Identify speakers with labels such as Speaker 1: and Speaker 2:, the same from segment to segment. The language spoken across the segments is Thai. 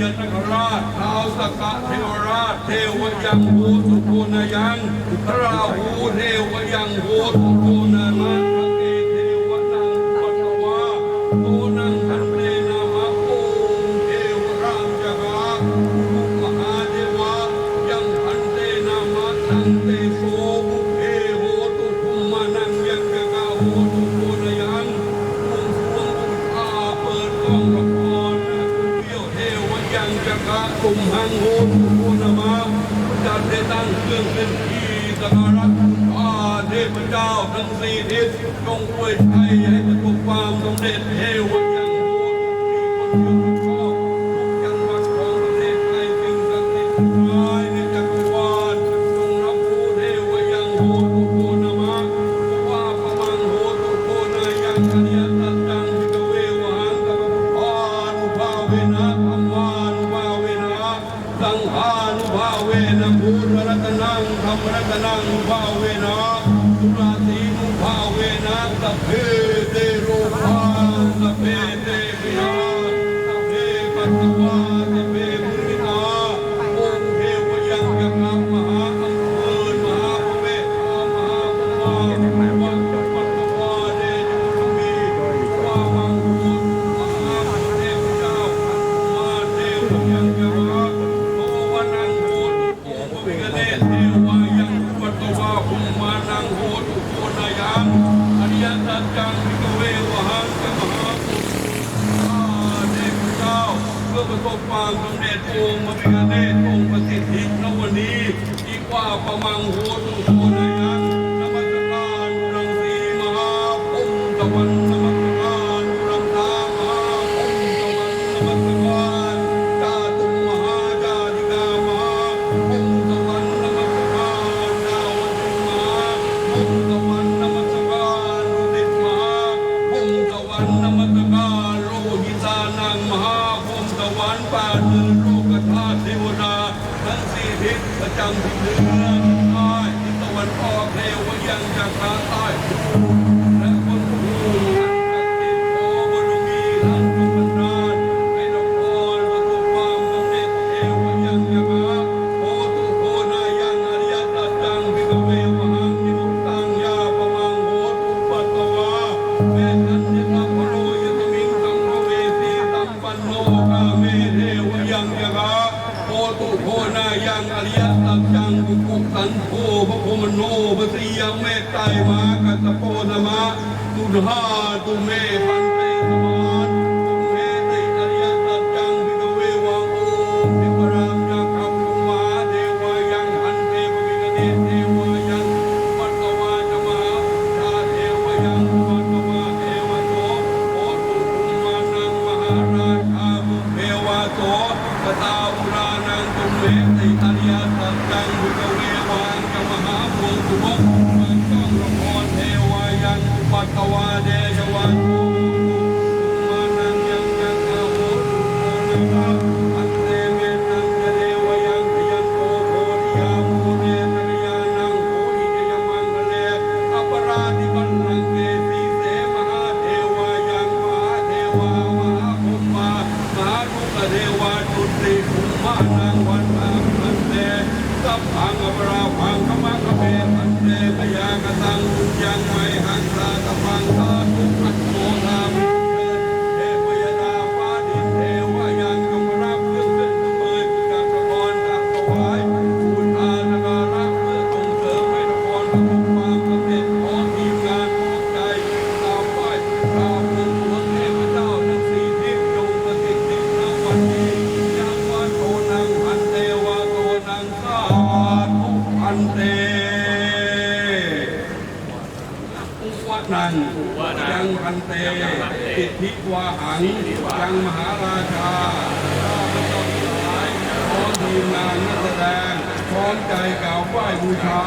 Speaker 1: ยนคราชท้าวสกะเทวราช เทวยังหูสุโกนยังพระาหูเทวยังหูสุโกนมัน รังสีทิศจงอวยชัยให้ประสบความสำเร็จเทวันยังโคตรมีคนชอบทุกจังหวัดของประเทศไทยสิ่งศักดิ์สิทธิ์ทั้งหลายในจักรวาลจงรับรู้เทวยังโคตร Hey. ประสบความสำเร็จองค์มรณะเดชองค์ประสิทธิณวันนี้อีกว่าประมังโหตุโห สียงเมตไตวากัสโปนมะตุหาตุเมปันเตสมามดาขาวขุ่มอาเดวายังพันธ์เมย์วิรินเดวายังปัตตาวาจังมาอาเดวายังปัตตาวาเอวาโตปุตุขุมานางมหาราคาเมวายโตปตะวันนางกุ้งเล็บในอาญาต่างจัง you. ตุวะโมเมตุลโมเทวายันปัตตวาเด ทิวาหังยังมหาราชาข้าพเจ้าทั้งหลาพร้อมทีมงานนักแสดงพร้อมใจกล่าวไหว้บูชา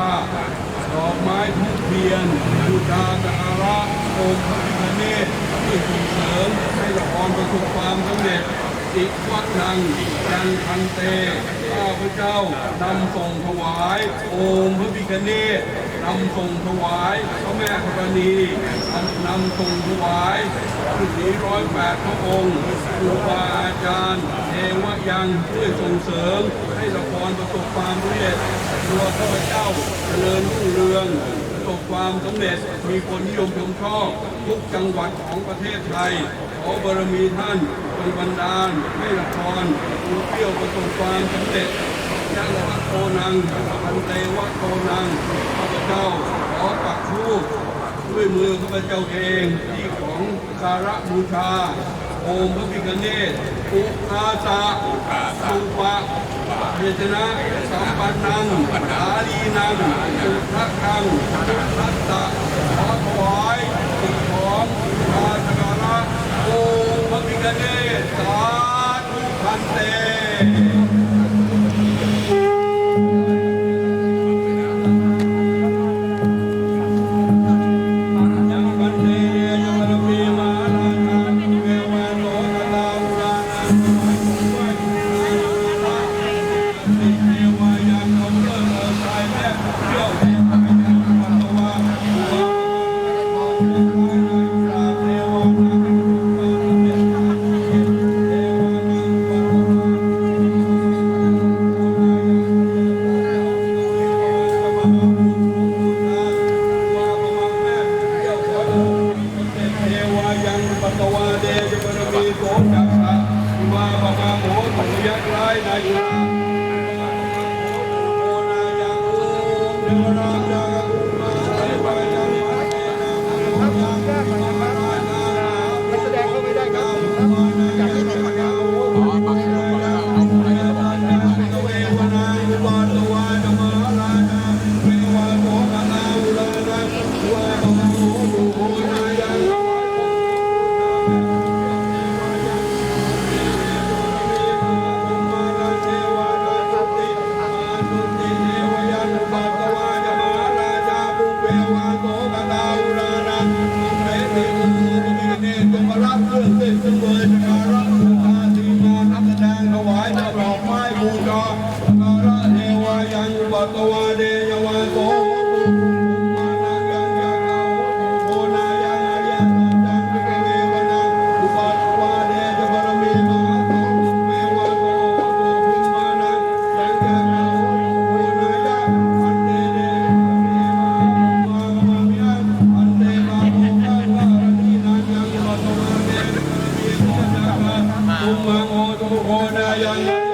Speaker 1: ดอกไม้ทุกเพียนบูชาสักการะองค์พระพิฆเนศที่ส่งเสริมให้ละครประสบความสำเร็จอิวันังยังพันเต ข้าพเจ้านำส่งถวาย องค์พระพิฆเนศ นำส่งถวายพระแม่ธรณีนำส่งถวายสุสีร้อยแปดพระองค์ครูบาอาจารย์เทวยังช่วยส่งเสริม ให้ละครประสบความสำเร็จตัวข้าพเจ้าเจริญรุ่งเรืองประสบความสำเร็จมีคนนิยมชมชอบทุกจังหวัดของประเทศไทยขอบารมีท่านจงบันดาลให้ละครดูเที่ยวประสบความสำเร็จยังวัดโตนังพันเตวัดโตนังข้าพเจ้าขอปักทูป ด้วยมือข้าพเจ้าเองที่ของคาระบูชา โอมพระพิฆเนศอุอาสะสุปะเยชนะสัมปันนังอาลีนังสุทักขังรัตตะ ม โอโ